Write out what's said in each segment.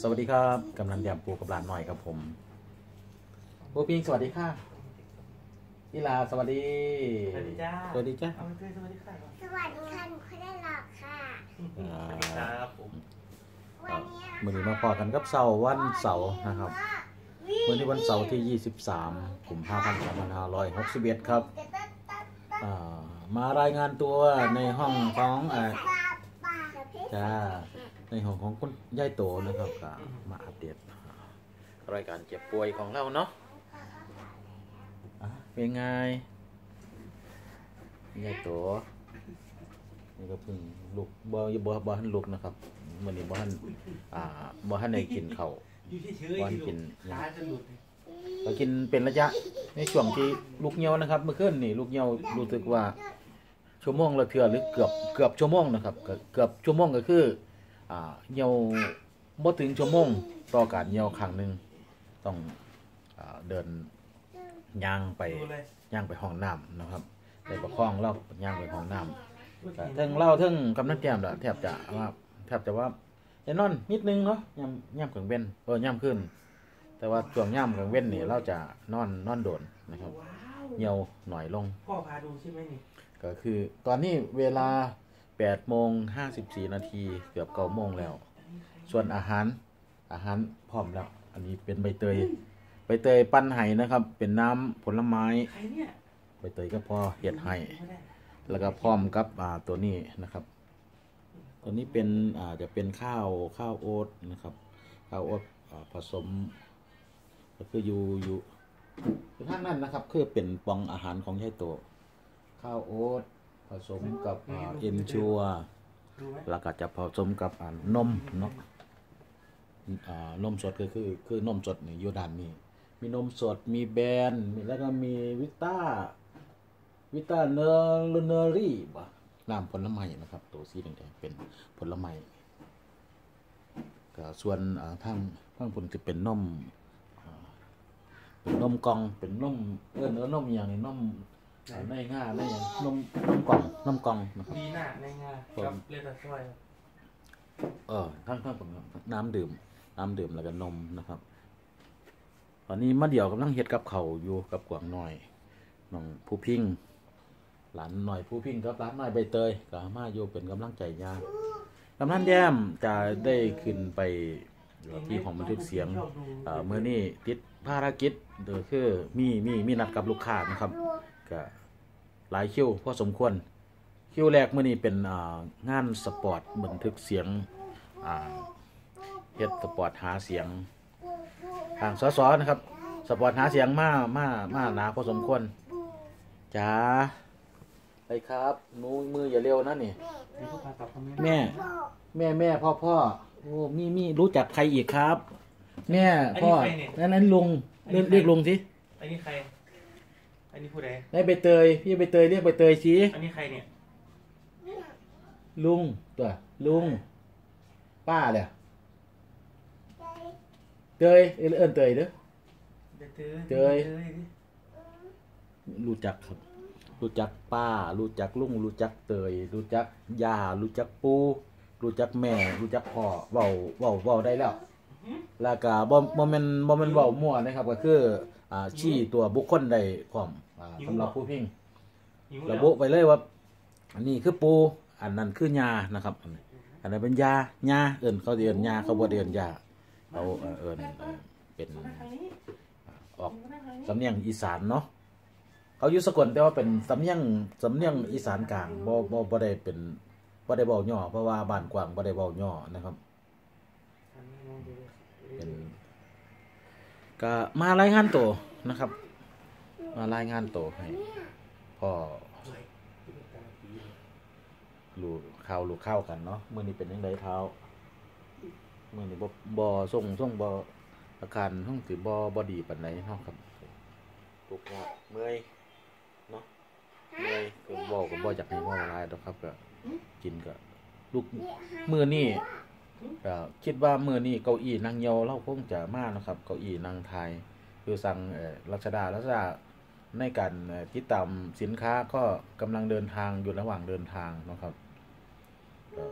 สวัสดีครับกำลังยำปูกับหลานหน่อยครับผมปูปิงสวัสดีค่ะพี่ลาสวัสดี สวัสดีจ้าสวัสดีจ้าเอาไปสวัสดีค่ะก่อนสวัสดีค่ะหนูเคยได้หลอกค่ะอ่าสวัสดีครับผมวันนี้นะคะมือนี้มาพอกันกับเสาร์วันเสาร์นะครับวันนี้วันเสาร์ที่ 23กุมภาพันธ์2561 ครับอ่ามารายงานตัวในห้องของอ่าจ้า ในห้องของคุณยายโตนะครับก็มาอัปเดตรายการเจ็บป่วยของเราเนาะอะเป็นไงยายโตนี่ก็เพิ่งลุกบ่บ่บ่ทันลุกนะครับมื้อนี้บ่ทันอ่าบ่ทันได้กินข้าวอยู่เฉยๆวันกินขาจะหลุดก็กินเป็นระยะในช่วงที่ลูกเหี่ยวนะครับ เมื่อคืนนี่ลูกเหี่ยวรู้สึกว่าชั่วโมงละเทื่อหรือเกือบเกือบชั่วโมงนะครับก็เกือบชั่วโมงก็คืออ่า เหี่ยวบ่ถึงชั่วโมงต่อการเหี่ยวครั้งหนึงต้องอ่าเดินย่างไปดูเลยย่างไปห้องน้ำนะครับไปประคองเราย่างไปห้องน้ำก็เทั้งเล่าเทั้งกำนันแก้มละแทบจะว่าแทบจะว่าจะนอนนิดนึงเนาะย่ำย่ำกลางเว้นเออย่ำขึ้น แต่ว่าช่วงย่ำกลางเว้นนี่เราจะนอนนอนโดนนะครับว้าวเหี่ยวหน่อยลงพ่อพาดูใช่ไหมนี่ก็คือตอนนี้เวลา 8โมง54 นาทีเกือบ9โมงแล้ว ส่วนอาหารอาหารพร้อมแล้ว อันนี้เป็นใบเตย ใบเตยปั้นไห้นะครับ เป็นน้ำผลไม้ ใบเตยก็พอเห็ดไห้แล้วก็พร้อมกับตัวนี้นะครับ ตัวนี้เป็นอาจจะเป็นข้าวข้าวโอ๊ตนะครับ ข้าวโอ๊ตผสม ก็คืออยู่อยู่อยู่างนั้นนะครับ คือเป็นปองอาหารของยายโตข้าวโอ๊ต ผสมกับอ่าเอ็นชัวดูไหมแล้วก็จะผสมกับอ่านมเนาะอ่านมสดก็คือคือนมสดนี่อยู่ด้านนี้มีนมสดมีแบรนด์มีแล้วก็มีวิต้าวิต้าเนอร์เนอรี่บ่น้ำผลไม้นะครับ ตัวสีแดงๆเป็นผลไม้ก็ส่วนอ่าทางทางผลจะเป็นนมอ่าเป็นนมกล่องเป็นนมเออเนื้อนมอย่างนี้นมอ่า ในง่าในอย่างนมนมกล่องนมกล่องนะครับดีหน้าในงาผมกับเลือดตะช่วยเออทั้งทั้งผมน้ำดื่ม น้ำดื่มแล้วก็นมนะครับ ตอนนี้มาเดี่ยวกำลังเฮ็ดกับเขาวอยู่กับกวางน้อยน้องผู้พิงหลานหน่อยผู้พิงกับหลานน้อยใบเตยก็มาอยู่เป็นกำลังใจยากกำนันแย้มจะได้ขึ้นไปที่ของบันทึกเสียงเอ่อเมื่อนี้ติดภารกิจเดอคือมีมีมีนัดกับลูกค้านะครับ ก็หลายคิวพอสมควร คิวแรกมื่อนี้เป็นอ่างานสปอร์ตบันทึกเสียงอ่าเฮ็ดสปอร์ตหาเสียงทางสสนะครับสปอร์ตหาเสียงมามามาหนาพอสมควรจ้าไปครับหนูมืออย่าเร็วนะนี่นี่พ่อพาตอบคอมเมนต์แม่ แม่แม่พ่อพ่อโอ้มีมีรู้จักใครอีกครับ แม่พ่อนั่นนั้นลุงเรียกเรียกลุงสิอันนี้ใคร อันนี้ผู้ใดได้ใบเตย พี่ใบเตยเรียกใบเตยสิอันนี้ใครเนี่ย ลุงตัวลุง ป้าเลยเตยเอิ้นเอิ้นเตยเด้อเดี๋ยวเจอเจอเจอดิรู้จักครับ รู้จักป้า รู้จักลุง รู้จักเตย รู้จักย่า รู้จักปูรู้จักแม่ รู้จักพ่อเว้าเว้าเว้าได้แล้ว แล้วก็บ่บ่แม่นบ่แม่นเว้ามั่วนะครับ ก็คืออ่าชี้ตัวบุคคลได้พร้อมอ่าสำหรับผู้พิงหิวระแล้วบุไปเลยว่า อันนี้คือปู อันนั้นคือยานะครับ อันนี้อันนั้นเป็นยายาเอิ้นเขาเอิ้นยาเขาบ่ได้เอิ้นยาเขาเอ่อเอิ้นเอ่อเป็นทางนี้ออกสำเนียงอีสานเนาะเขาอยู่สกลแต่ว่าเป็นสำเนียงสำเนียงอีสานกลางบ่บ่บ่ได้เป็นบ่ได้เว้าย่อเพราะว่าบ้านกว้างบ่ได้เว้าย่อนะครับ ทางนี้มองดูดิเป็นก็มารายงานตัวนะครับ มารายงานตัวให้พ่อสวยดูตาผีเลยรู้ข่าวรู้ข่าวกันเนาะมื้อนี้เป็นจังไดเท้ามื้อนี้บ่บ่ส่งส่งบ่อาการห้องสิบ่บ่ดีปานใดเนาะครับทุกข์ยากเมื่อยเนาะเลยก็บอกก็บอกอยากให้เว่าหลายดอกครับก็กินก็ลูกมือนี่ ก็คิดว่ามือนี่เก้าอี้นั่งเยาเราคงจะมานะครับ เก้าอี้นั่งไทยคือสั่งเอ่อรัชดารัชดาในการเอ่อติดตามสินค้าก็กำลังเดินทางอยู่ระหว่างเดินทางเนาะครับก็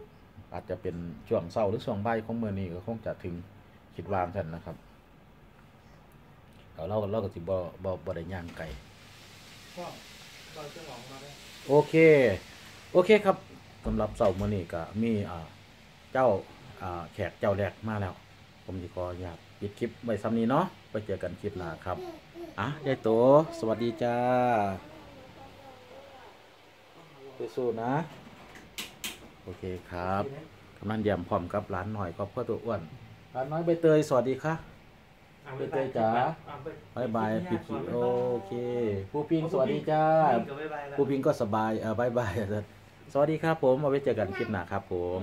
อาจจะเป็นช่วงเช้าหรือช่วงบ่ายของมื้อนี้ก็คงจะถึงคิดวางซั่นนะครับแล้วเราเราก็สิบ่บ่บ่ได้ย่างไกลก็เราจะหลอกมาได้โอเค โอเคครับสำหรับเสาร์มื้อนี้ก็มีอ่าเจ้าอ่า แขกเจ้าแรกมาแล้ว ผมสิขออนุญาตปิดคลิปไว้ซ้ำนี้เนาะไปเจอกันคลิปหน้าครับอะยายโตสวัสดีจ้าสู้ๆนะ โอเคครับกำนันเยี่ยมพร้อมกับร้านหน่อยครอบครัวตัวอ้วนร้านน้อยใบเตยสวัสดีค่ะอะไปเตยจ๋าบายบายปิดคลิปโอเคผู้ปิงสวัสดีจ้าผู้พิงก็สบายเออบายบายสวัสดีครับผมเอาไว้เจอกันคลิปหน้าครับผม